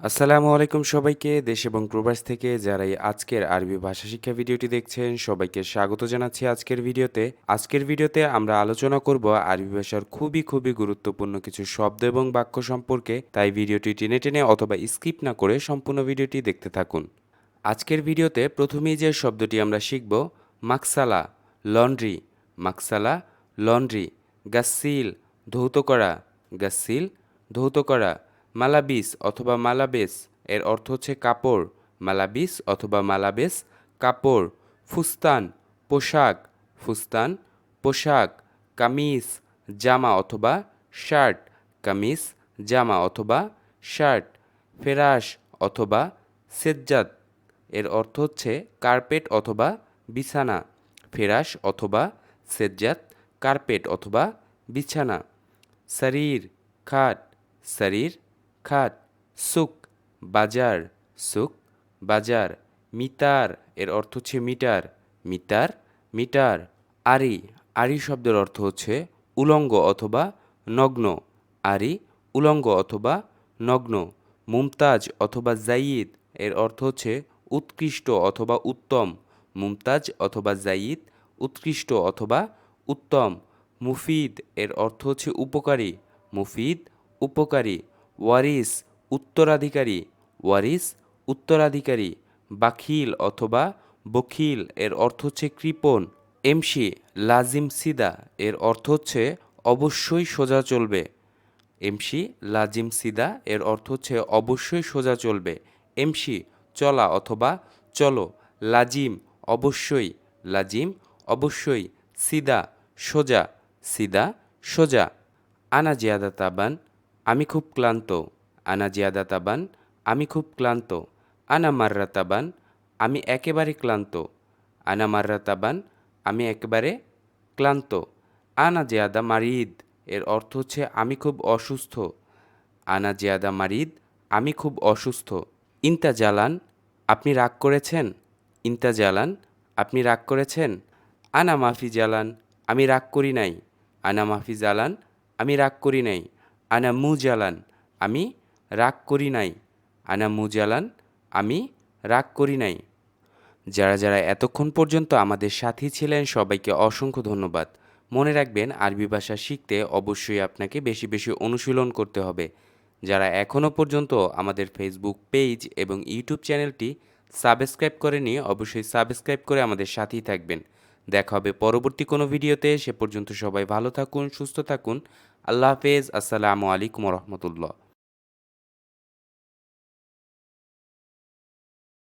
আসসালামু আলাইকুম সবাইকে, দেশ এবং প্রবাস থেকে যারা এই আজকের আরবি ভাষা শিক্ষা ভিডিওটি দেখছেন, সবাইকে স্বাগত জানাচ্ছি আজকের ভিডিওতে। আজকের ভিডিওতে আমরা আলোচনা করব আরবি ভাষার খুবই খুবই গুরুত্বপূর্ণ কিছু শব্দ এবং বাক্য সম্পর্কে। তাই ভিডিওটি টেনে টেনে অথবা স্কিপ না করে সম্পূর্ণ ভিডিওটি দেখতে থাকুন। আজকের ভিডিওতে প্রথমেই যে শব্দটি আমরা শিখব, মাকসালা, লন্ড্রি। মাকসালা, লন্ড্রি। গাসিল ধৌত করা। গাসিল ধৌত করা। মালাবিস অথবা মালাবেস, এর অর্থ হচ্ছে কাপড়। মালাবিস অথবা মালাবেস, কাপড়। ফুস্তান, পোশাক। ফুস্তান, পোশাক। কামিজ, জামা অথবা শার্ট। কামিজ, জামা অথবা শার্ট। ফেরাস অথবা সেজ্জাত এর অর্থ হচ্ছে কার্পেট অথবা বিছানা। ফেরাশ অথবা সেজ্জাত কার্পেট অথবা বিছানা। শরীর খাট। শরীর খাট সুক বাজার সুক বাজার, মিতার, এর অর্থ হচ্ছে মিটার, মিতার, মিটার। আরি আরি শব্দের অর্থ হচ্ছে উলঙ্গ অথবা নগ্ন। আরি, উলঙ্গ অথবা নগ্ন। মুমতাজ অথবা জাইদ, এর অর্থ হচ্ছে উৎকৃষ্ট অথবা উত্তম। মুমতাজ অথবা জাইদ, উৎকৃষ্ট অথবা উত্তম। মুফিদ, এর অর্থ হচ্ছে উপকারী। মুফিদ, উপকারী। ওয়ারিস উত্তরাধিকারী ওয়ারিস উত্তরাধিকারী, বাখিল অথবা বখিল এর অর্থ হচ্ছে কৃপণ। এমসি, লাজিম সিদা এর অর্থ হচ্ছে অবশ্যই সোজা চলবে। এমসি, লাজিম সিদা এর অর্থ হচ্ছে অবশ্যই সোজা চলবে। এমসি, চলা অথবা চলো। লাজিম, অবশ্যই। লাজিম, অবশ্যই। সিদা, সোজা। সিদা, সোজা। আনা জিয়াদা তাবান আমি খুব ক্লান্ত। আনা জিয়াদা তাবান আমি খুব ক্লান্ত। আনা মাররা তাবান আমি একেবারে ক্লান্ত। আনা মাররা তাবান আমি একেবারে ক্লান্ত। আনা জিয়াদা মারিদ, এর অর্থ হচ্ছে আমি খুব অসুস্থ। আনা জিয়াদা মারিদ, আমি খুব অসুস্থ। ইন্তা জালান, আপনি রাগ করেছেন? ইন্তা জালান, আপনি রাগ করেছেন? আনা মাফি জালান, আমি রাগ করি নাই। আনা মাফি জালান, আমি রাগ করি নাই। আনা মু জালান আমি রাগ করি নাই। আনা মু জালান আমি রাগ করি নাই। যারা যারা এতক্ষণ পর্যন্ত আমাদের সাথী ছিলেন, সবাইকে অসংখ্য ধন্যবাদ। মনে রাখবেন, আরবি ভাষা শিখতে অবশ্যই আপনাকে বেশি বেশি অনুশীলন করতে হবে। যারা এখনও পর্যন্ত আমাদের ফেসবুক পেজ এবং ইউটিউব চ্যানেলটি সাবস্ক্রাইব করেনি অবশ্যই সাবস্ক্রাইব করে আমাদের সাথেই থাকবেন। দেখা হবে পরবর্তী কোনো ভিডিওতে। সে পর্যন্ত সবাই ভালো থাকুন, সুস্থ থাকুন। আল্লাহ হাফেজ। আসসালামু আলাইকুম রহমতুল্লাহ।